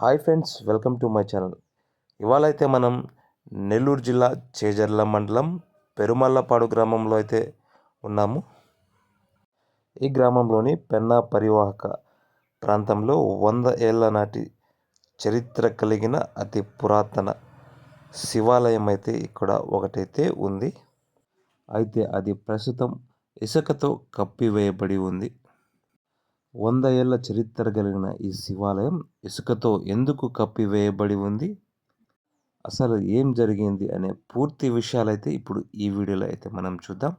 Hi friends welcome to my channel. ఇవాళ అయితే మనం నెల్లూరు జిల్లా చేజర్ల మండలం పెరుమల్లపాడు గ్రామంలో అయితే ఉన్నాము. ఈ గ్రామంలోని పెన్నా పరివాహక ప్రాంతంలో వంద ఏళ్ళ నాటి చరిత్ర కలిగిన అతి పురాతన శివాలయం అయితే ఇక్కడ ఒకటైతే ఉంది. అయితే అది ప్రస్తుతం ఇసుకతో కప్పివేయబడి ఉంది. వంద ఏళ్ళ చరిత్ర కలిగిన ఈ శివాలయం ఇసుకతో ఎందుకు కప్పివేయబడి ఉంది? అసలు ఏం జరిగింది అనే పూర్తి విషయాలైతే ఇప్పుడు ఈ వీడియోలో అయితే మనం చూద్దాం.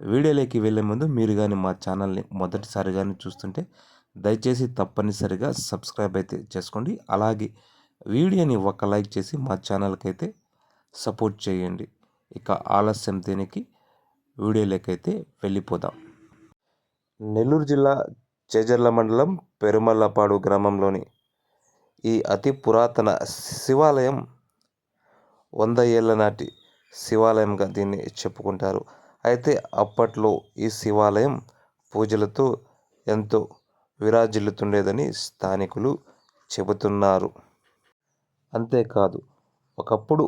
వీడియోలోకి వెళ్ళే ముందు మీరు కానీ మా ఛానల్ని మొదటిసారి కానీ చూస్తుంటే దయచేసి తప్పనిసరిగా సబ్స్క్రైబ్ అయితే చేసుకోండి. అలాగే వీడియోని ఒక లైక్ చేసి మా ఛానల్కి అయితే సపోర్ట్ చేయండి. ఇక ఆలస్యం దేనికి? వీడియోలోకి అయితే వెళ్ళిపోదాం. నెల్లూరు జిల్లా చేజర్ల మండలం పెరుమల్లపాడు గ్రామంలోని ఈ అతి పురాతన శివాలయం వంద ఏళ్ళ నాటి శివాలయంగా దీన్ని చెప్పుకుంటారు. అయితే అప్పట్లో ఈ శివాలయం పూజలతో ఎంతో విరాజిల్లుతుండేదని స్థానికులు చెబుతున్నారు. అంతేకాదు ఒకప్పుడు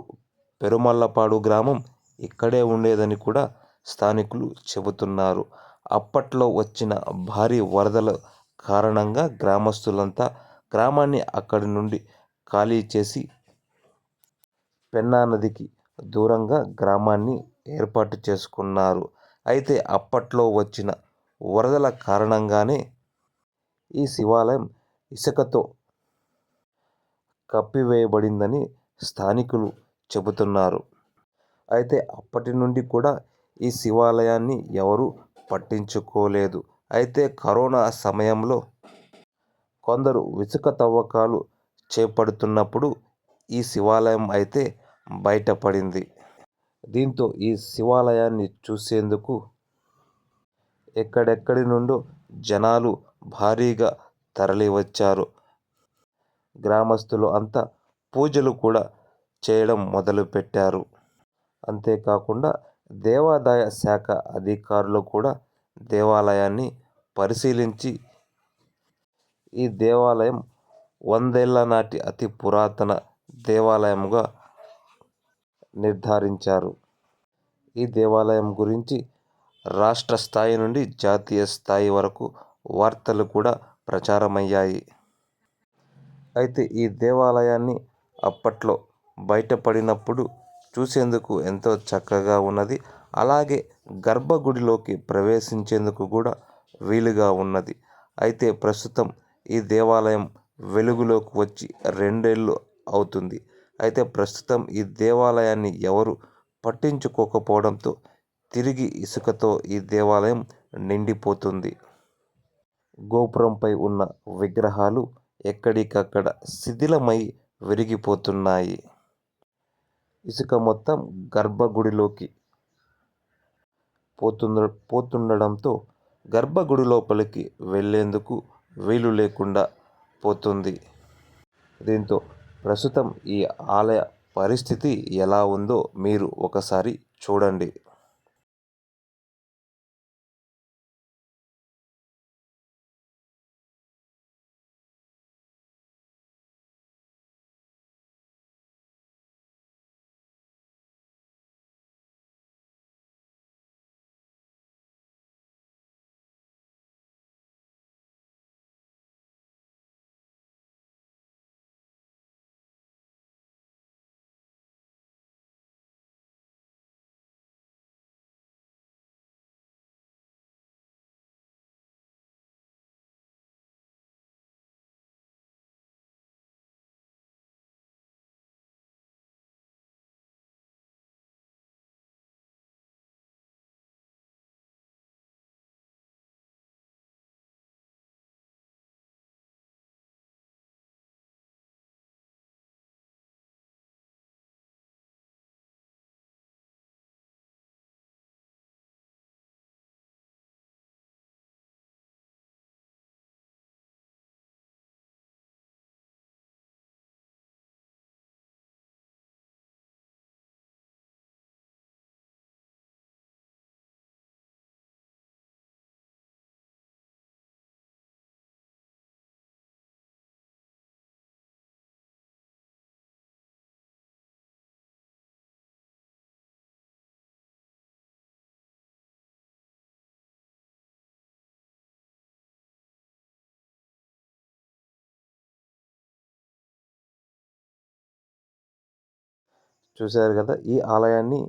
పెరుమల్లపాడు గ్రామం ఇక్కడే ఉండేదని కూడా స్థానికులు చెబుతున్నారు. అప్పట్లో వచ్చిన భారీ వరదల కారణంగా గ్రామస్తులంతా గ్రామాన్ని అక్కడి నుండి ఖాళీ చేసి పెన్నా నదికి దూరంగా గ్రామాన్ని ఏర్పాటు చేసుకున్నారు. అయితే అప్పట్లో వచ్చిన వరదల కారణంగానే ఈ శివాలయం ఇసుకతో కప్పివేయబడిందని స్థానికులు చెబుతున్నారు. అయితే అప్పటి నుండి కూడా ఈ శివాలయాన్ని ఎవరు పట్టించుకోలేదు. అయితే కరోనా సమయంలో కొందరు ఇసుక తవ్వకాలు చేపడుతున్నప్పుడు ఈ శివాలయం అయితే బయటపడింది. దీంతో ఈ శివాలయాన్ని చూసేందుకు ఎక్కడెక్కడి నుండో జనాలు భారీగా తరలివచ్చారు. గ్రామస్తులు అంతా పూజలు కూడా చేయడం మొదలుపెట్టారు. అంతేకాకుండా దేవాదాయ శాఖ అధికారులు కూడా దేవాలయాన్ని పరిశీలించి ఈ దేవాలయం వందేళ్ళ నాటి అతి పురాతన దేవాలయంగా నిర్ధారించారు. ఈ దేవాలయం గురించి రాష్ట్ర స్థాయి నుండి జాతీయ స్థాయి వరకు వార్తలు కూడా ప్రచారమయ్యాయి. అయితే ఈ దేవాలయాన్ని అప్పట్లో బయటపడినప్పుడు చూసేందుకు ఎంతో చక్కగా ఉన్నది. అలాగే గర్భగుడిలోకి ప్రవేశించేందుకు కూడా వీలుగా ఉన్నది. అయితే ప్రస్తుతం ఈ దేవాలయం వెలుగులోకి వచ్చి రెండేళ్ళు అవుతుంది. అయితే ప్రస్తుతం ఈ దేవాలయాన్ని ఎవరు పట్టించుకోకపోవడంతో తిరిగి ఇసుకతో ఈ దేవాలయం నిండిపోతుంది. గోపురంపై ఉన్న విగ్రహాలు ఎక్కడికక్కడ శిథిలమై విరిగిపోతున్నాయి. ఇసుక మొత్తం గర్భగుడిలోకి పోతుండ పోతుండడంతో గర్భగుడి లోపలికి వెళ్ళేందుకు వీలు లేకుండా పోతుంది. దీంతో ప్రస్తుతం ఈ ఆలయ పరిస్థితి ఎలా ఉందో మీరు ఒకసారి చూడండి. చూశారు కదా ఈ ఆలయాన్ని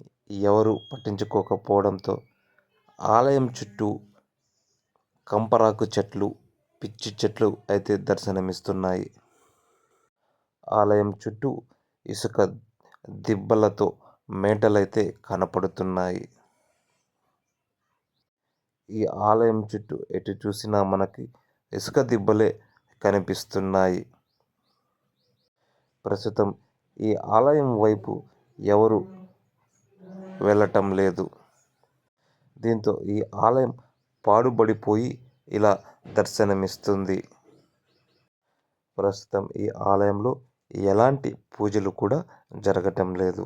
ఎవరు పట్టించుకోకపోవడంతో ఆలయం చుట్టూ కంపరాకు చెట్లు పిచ్చి చెట్లు అయితే దర్శనమిస్తున్నాయి. ఆలయం చుట్టూ ఇసుక దిబ్బలతో మేటలైతే కనపడుతున్నాయి. ఈ ఆలయం చుట్టూ ఎటు చూసినా మనకి ఇసుక దిబ్బలే కనిపిస్తున్నాయి. ప్రస్తుతం ఈ ఆలయం వైపు ఎవరు వెళ్ళటం లేదు. దీంతో ఈ ఆలయం పాడుబడిపోయి ఇలా దర్శనమిస్తుంది. ప్రస్తుతం ఈ ఆలయంలో ఎలాంటి పూజలు కూడా జరగటం లేదు.